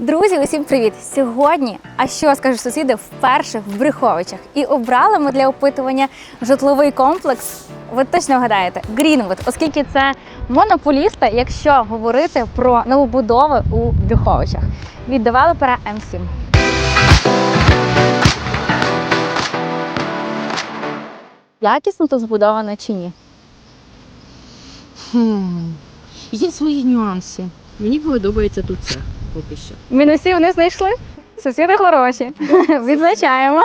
Друзі, усім привіт! Сьогодні, а що скажуть сусіди, вперше в Брюховичах. І обрали ми для опитування житловий комплекс. Ви точно вгадаєте, Грінвуд, оскільки це монополісти, якщо говорити про новобудови у Брюховичах від девелопера М7. Якісно тут збудовано чи ні? Хм. Є свої нюанси. Мені подобається тут це поки що. Мінусів не знайшли? Сусіди хороші. Відзначаємо.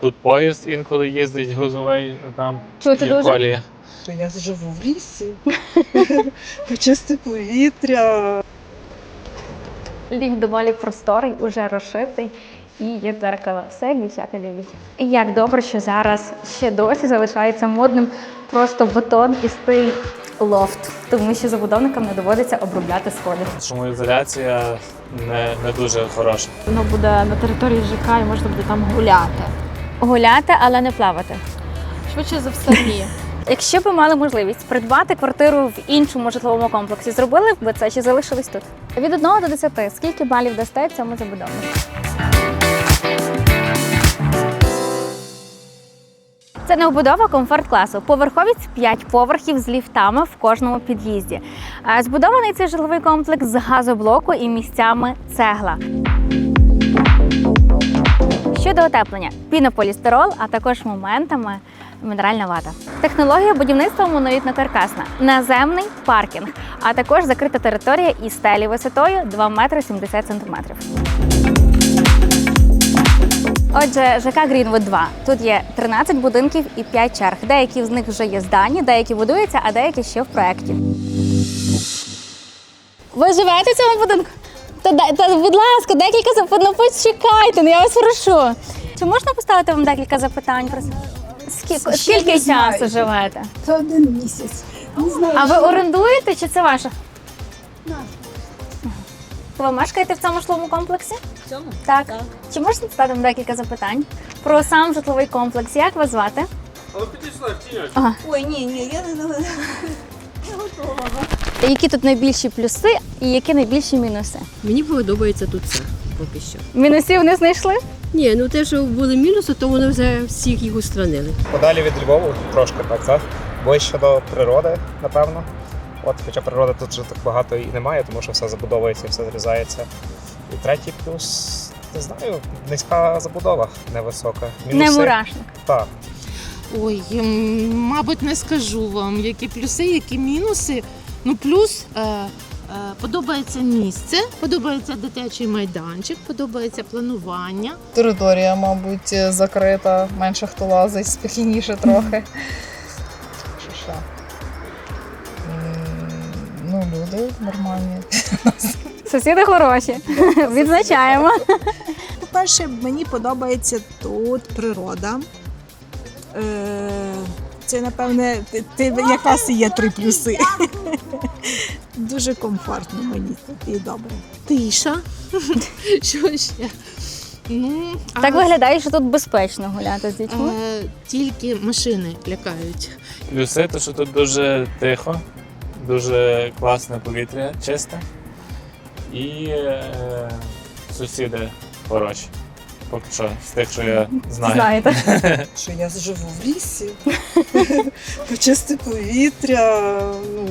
Тут поїзд інколи їздить грузовий, там Чути є дуже? колія. Я живу в лісі, чисте повітря. Ліг доволі просторий, уже розшитий. І є дзеркало. Все як дівчата люблять. І як добре, що зараз ще досі залишається модним просто бетон і стиль лофт, тому що забудовникам не доводиться обробляти сходи. Шумоізоляція не, не дуже хороша. Воно буде на території ЖК і можна буде там гуляти. Гуляти, але не плавати. Швидше за все, ні. Якщо б мали можливість придбати квартиру в іншому житловому комплексі, зробили б ви це чи залишились тут? Від 1 до 10, скільки балів дасте цьому забудовнику? Це новобудова комфорт-класу. Поверховість 5 поверхів з ліфтами в кожному під'їзді. Збудований цей житловий комплекс з газоблоку і місцями цегла. Щодо отеплення, пінополістирол, а також моментами мінеральна вата. Технологія будівництва монолітно-каркасна, наземний паркінг, а також закрита територія із стелі висотою 2 метри 70 сантиметрів. Отже, ЖК Грінвуд 2. Тут є 13 будинків і 5 черг. Деякі з них вже є здані, деякі будуються, а деякі ще в проєкті. Ви живете в цьому будинку? Та, та будь ласка, декілька запитань. Ну почекайте, ну я вас прошу. Чи можна поставити вам декілька запитань? Просто? Скільки, Ще скільки не знаю. часу живете? Це один місяць. Не знаю. А ви орендуєте чи це ваше? Ви мешкаєте в цьому житловому комплексі? В цьому? Так. Чи можете задати вам декілька запитань про сам житловий комплекс? Як вас звати? Але підійшла в тієї. Ой, ні, ні, я не не готова. Які тут найбільші плюси і які найбільші мінуси? Мені подобається тут це поки що. Мінусів не знайшли? Ні, ну те, що були мінуси, то вони вже всіх їх устранили. Подалі від Львову трошки так, так? Ближче до природи, напевно. От, хоча природи тут вже так багато і немає, тому що все забудовується і все зрізається. І третій плюс, не знаю, низька забудова, невисока. Не мурашник. Так. Ой, ем, мабуть, не скажу вам, які плюси, які мінуси. Ну, плюс е, е, подобається місце, подобається дитячий майданчик, подобається планування. Територія, мабуть, закрита, менше хто лазить, спокійніше трохи. Що ще? Ну, люди нормальні. Сусіди хороші. Відзначаємо. По-перше, мені подобається тут природа. Е, Це, напевне, ти, ти якраз і є три плюси. Дуже комфортно мені тут і добре. Тиша. Що ще? Ну, а, Так виглядає, що тут безпечно гуляти з дітьми. е, тільки машини лякають. Плюси, то що тут дуже тихо, дуже класне повітря, чисте. І е, сусіди хороші. Поки що, з тих, що я знаю. Знаєте. Що я живу в лісі, чисте повітря. Ну,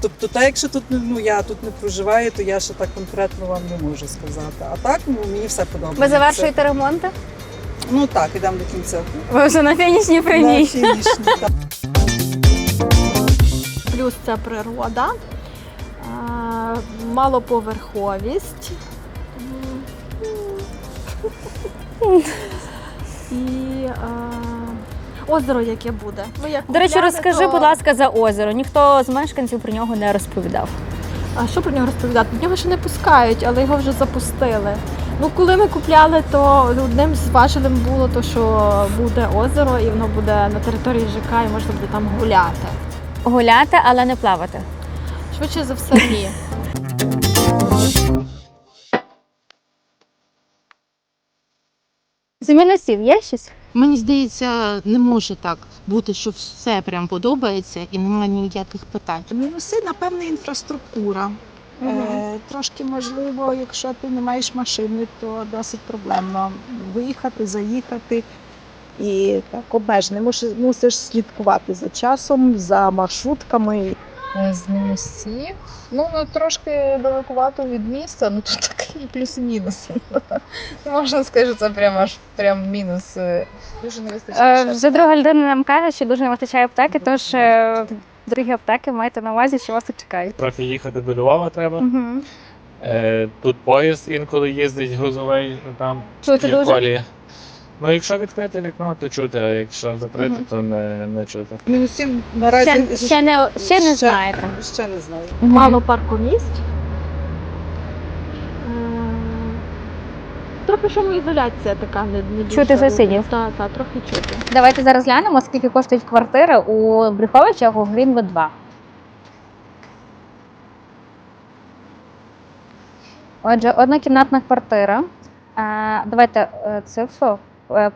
тобто, так, якщо тут ну, я тут не проживаю, то я ще так конкретно вам не можу сказати. А так ну, мені все подобається. Ви завершуєте ремонти? Ну так, ідемо до кінця. Ви вже на фінішній На прямій. фінішні, так. Плюс це природа, малоповерховість. І озеро, яке буде. Ви як До речі, розкажи, то- будь ласка, за озеро. Ніхто з мешканців про нього не розповідав. А що про нього розповідати? Нього ще не пускають, але його вже запустили. Ну, коли ми купляли, то одним з важелем було то, що буде озеро, і воно буде на території ЖК, і можна буде там гуляти. Гуляти, але не плавати. Швидше за все, ні. З мінусів є щось? Мені здається, не може так бути, що все прям подобається і немає ніяких питань. Мінуси, напевне, інфраструктура. Е, трошки можливо, якщо ти не маєш машини, то досить проблемно виїхати, заїхати. І так обмежений. Мусиш, мусиш слідкувати за часом, за маршрутками. Е, З мінусів. Ну, ну, трошки далекувато від міста, ну тут такі плюс-мінус. Можна сказати, що це прям аж прям мінус. Е, Дуже не вистачає. Вже друга людина нам каже, що дуже не вистачає аптеки, тож е, другі аптеки маєте на увазі, що вас тут чекають. Трохи їхати до Львова треба. Угу. Тут поїзд інколи їздить грузовий, там є дуже? Ну, якщо відкрити вікно, то чути, а якщо закрити, Мгм. то не, не чути. Мінусів наразі Ще, ще не, ще не знаєте. ще не знаю. Мало паркомісць. Е, Трохи шумоізоляція така не, не дуже. Чути сусідів? Так, так, трохи чути. Давайте зараз глянемо, скільки коштують квартири у Брюховичах у Грінвуд 2. Отже, однокімнатна квартира. Е, Давайте е, цифру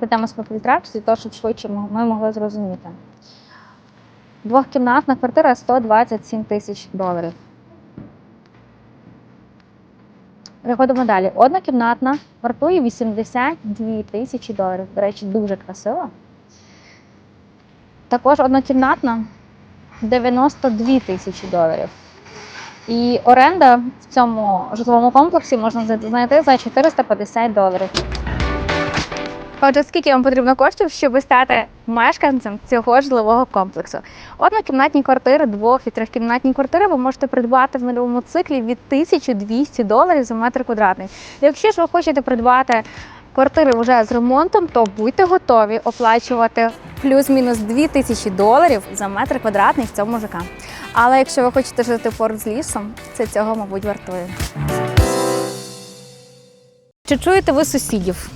підемо з фільтрації, то щоб швидше ми могли зрозуміти. Двохкімнатна квартира 127 тисяч доларів. Переходимо далі. Однокімнатна вартує 82 тисячі доларів. До речі, дуже красива. Також однокімнатна 92 тисячі доларів. І оренда в цьому житловому комплексі можна знайти за 450 доларів. Отже, скільки вам потрібно коштів, щоб стати мешканцем цього житлового комплексу? Однокімнатні квартири, двох і трьохкімнатні квартири ви можете придбати в нульовому циклі від 1200 доларів за метр квадратний. Якщо ж ви хочете придбати квартири вже з ремонтом, то будьте готові оплачувати плюс-мінус 2000 доларів за метр квадратний в цьому ЖК. Але якщо ви хочете жити поруч з лісом, це цього, мабуть, вартує. Чи чуєте ви сусідів?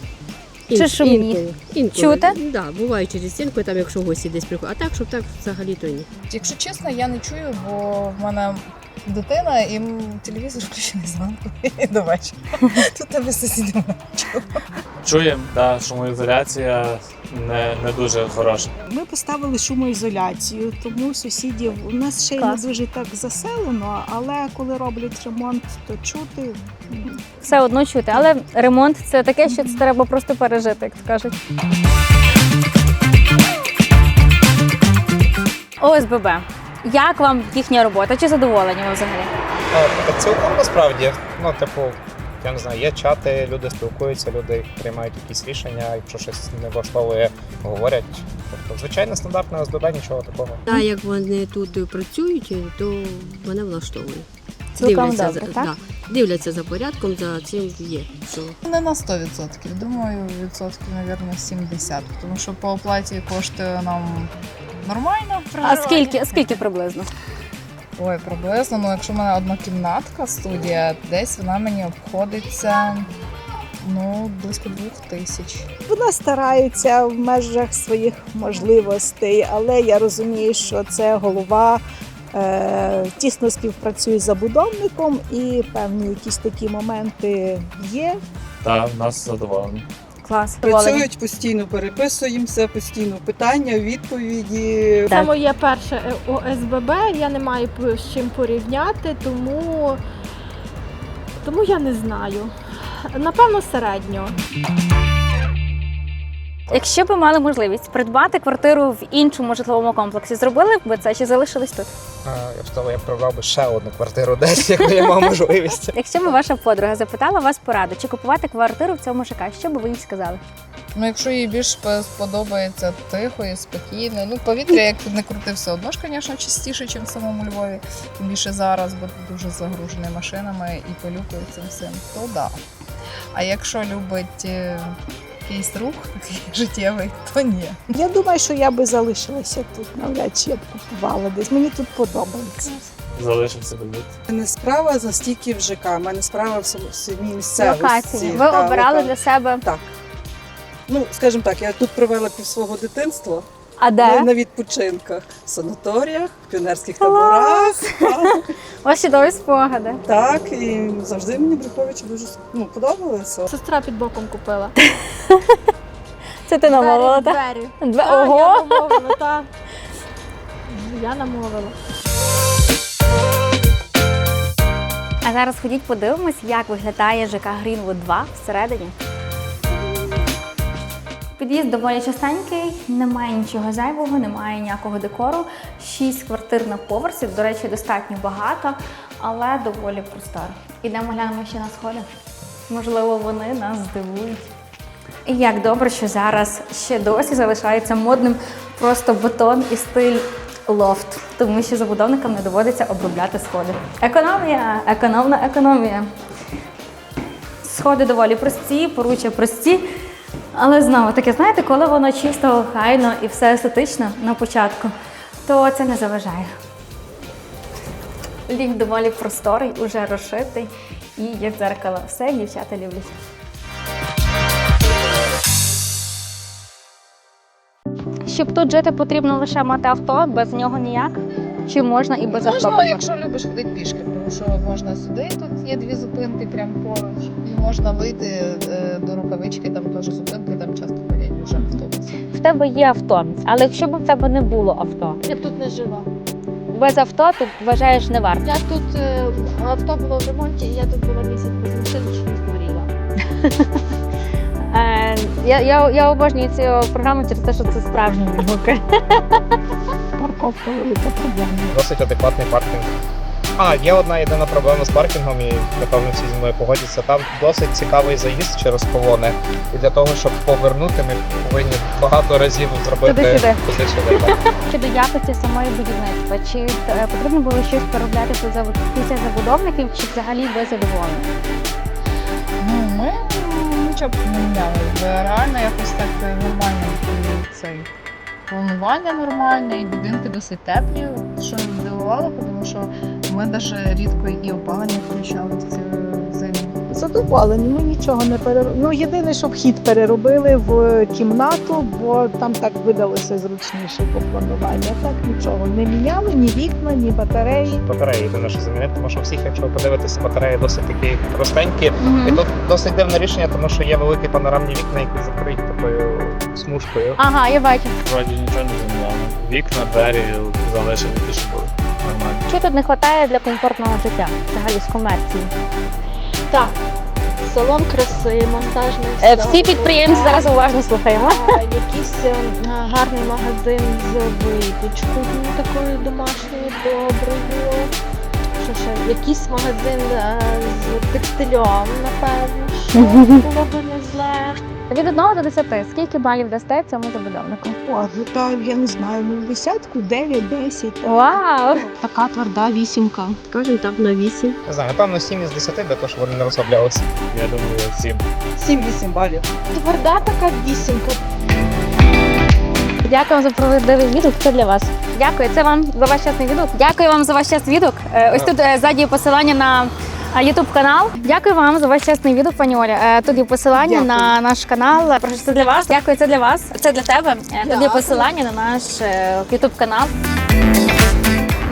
Чи шумні? Інколи. Інколи. Чуєте? Да, буває через стінку, там якщо гості десь приходять. А так, щоб так взагалі то ні. Якщо чесно, я не чую, бо в мене дитина і телевізор включений зранку і до вечора. Тут тебе чую. Чуємо, та шумоізоляція не, не дуже хороша. Ми поставили шумоізоляцію, тому сусідів у нас ще й не Клас. дуже так заселено, але коли роблять ремонт, то чути. Все одно чути, але ремонт це таке, що це треба просто пережити, як то кажуть. ОСББ. Як вам їхня робота? Чи задоволені ви взагалі? Е, Цілком насправді, ну, типу, я не знаю, є чати, люди спілкуються, люди приймають якісь рішення, якщо щось не влаштовує, говорять. Тобто, звичайно, стандартне ОСББ, нічого такого. Так, як вони тут працюють, то мене влаштовує. Цілком дивляться, добре, за, так? Да, дивляться за порядком, за цим є. Що Не на 100%. Думаю, відсотків, мабуть, 70. Тому що по оплаті коштує нам нормально. А проживання. скільки, скільки приблизно? Ой, приблизно. Ну, якщо в мене однокімнатка студія, десь вона мені обходиться ну, близько двох тисяч. Вона старається в межах своїх можливостей, але я розумію, що це голова. е, Тісно співпрацює з забудовником і певні якісь такі моменти є. Та в нас задоволені. Клас. Працюють постійно, переписуємося, постійно питання, відповіді. Це моє перше е, ОСББ, я не маю з чим порівняти, тому, тому я не знаю. Напевно, середньо. Якщо б ви мали можливість придбати квартиру в іншому житловому комплексі, зробили б ви це чи залишились тут? Я б того, я придбав би ще одну квартиру десь, якби я мав можливість. Якщо б ваша подруга запитала вас пораду, чи купувати квартиру в цьому ЖК, що б ви їй сказали? Ну, якщо їй більш сподобається тихо і спокійно. Ну, повітря, як не крути, все одно ж, звісно, чистіше, ніж в самому Львові. Тим більше зараз, бо дуже загружений машинами і пилюкою цим всім, то да. А якщо любить е, якийсь рух такий життєвий, то ні. Я думаю, що я би залишилася тут, навряд чи я б купувала десь. Мені тут подобається. Залишився би тут. Не справа за стільки в ЖК, в мене справа в сам- в самій місцевості. Локації. Ви Та, обирали локації. для себе. Так. Ну, скажімо так, я тут провела пів свого дитинства А де? на відпочинках, в санаторіях, в піонерських таборах. Так, Ваші чудові спогади. так, і завжди мені Брюховичі дуже ну, подобалося. Сестра під боком купила. Це ти намовила, так? двері. Две- Так, я Ого! намовила, так. Я намовила. А зараз ходіть подивимось, як виглядає ЖК Грінвуд 2 всередині. Під'їзд доволі частенький, немає нічого зайвого, немає ніякого декору. Шість квартир на поверсі, до речі, достатньо багато, але доволі просторо. Ідемо глянемо ще на сходи. Можливо, вони нас здивують. І як добре, що зараз ще досі залишається модним просто бетон і стиль лофт, тому що забудовникам не доводиться обробляти сходи. Економія, економна економія. Сходи доволі прості, поруччя прості. Але знову таки, знаєте, коли воно чисто, хайно і все естетично на початку, то це не заважає. Ліфт доволі просторий, уже розшитий і як дзеркало. Все дівчата люблять. Щоб тут жити, потрібно лише мати авто, без нього ніяк. Чи можна і без авто? Можна, якщо любиш ходити пішки, тому що можна сюди, тут є дві зупинки прямо поруч. Можна вийти е, до рукавички, там теж зупинки, там часто ходять вже автобуси. В тебе є авто, але якщо б в тебе не було авто, Я тут не жила. без авто ти вважаєш не варто. Я тут е, авто було в ремонті, і я тут була місяць без машини, що не хворіла. Е, я, я, я обожнюю цю програму через те, що це справжні відгуки. Парковка велика проблема. Досить адекватний паркінг. А, є одна єдина проблема з паркінгом, і напевно всі зі мною погодяться. Там досить цікавий заїзд через колони. І для того, щоб повернути, ми повинні багато разів зробити Туди-сюди. Щодо якості самої будівництва, чи е, потрібно було щось переробляти після забудовників, чи взагалі ви задоволені? Ну, ми нічого б не міняли. Бо Реально якось так е, нормально і цей. Планування нормальне, і будинки досить теплі, що не здивувало, тому що ми навіть рідко і опалення включали в цю зиму. Задоволені, ми нічого не переробили. Ну, єдине, що вхід переробили в кімнату, бо там так видалося зручніше по плануванню. А Так нічого не міняли, ні вікна, ні батареї. Батареї єдине, що замінити, тому що всіх, якщо ви подивитися, батареї досить такі простенькі. І тут досить дивне рішення, тому що є великі панорамні вікна, які закриті такою смужкою. Ага, я бачу. Вроді нічого не заміняло. Вікна, двері що були. Нормально. Що тут не вистачає для комфортного життя, взагалі з комерції? Так. Салон краси, монтажний Е, салон. Всі підприємці зараз уважно слухаємо. А, Якийсь е, гарний магазин з випічкою такою домашньою, доброю. Що ще? Якийсь магазин е, з текстильом, напевно, що було б не зле. Від 1 до 10, скільки балів дасте цьому забудовнику? О, ну та я не знаю, ну десятку, дев'ять, десять. Вау! Така тверда вісімка. Кожен так на вісім. Не знаю, напевно, 7 із 10 для того, щоб вони не розслаблялися. Я думаю, сім. 7-8 балів. Тверда така вісімка. Дякую за правдивий відгук. Це для вас. Дякую, це вам за ваш чесний відгук. Дякую вам за ваш чесний відгук. Е, Ось тут е, ззаді посилання на Ютуб канал. Дякую вам за ваш чесний відгук, пані Оля. Е, Тут є посилання Дякую. на наш канал. Е, Прошу, це для вас. Дякую, це для вас. Це для тебе. Е, Тут є посилання на наш Ютуб канал.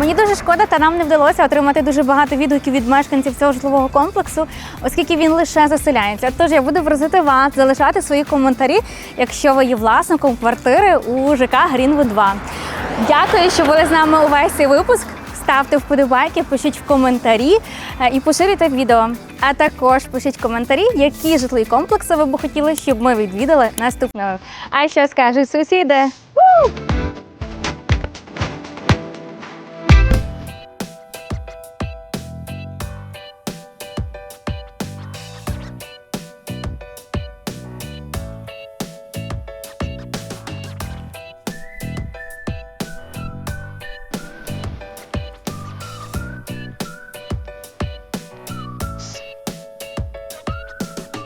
Мені дуже шкода, та нам не вдалося отримати дуже багато відгуків від мешканців цього житлового комплексу, оскільки він лише заселяється. Тож я буду просити вас залишати свої коментарі, якщо ви є власником квартири у ЖК Грінвуд 2. Дякую, що були з нами увесь цей випуск. Ставте вподобайки, пишіть в коментарі е, і поширюйте відео. А також пишіть коментарі, які житлові комплекси ви б хотіли, щоб ми відвідали наступного. А що скажуть сусіди?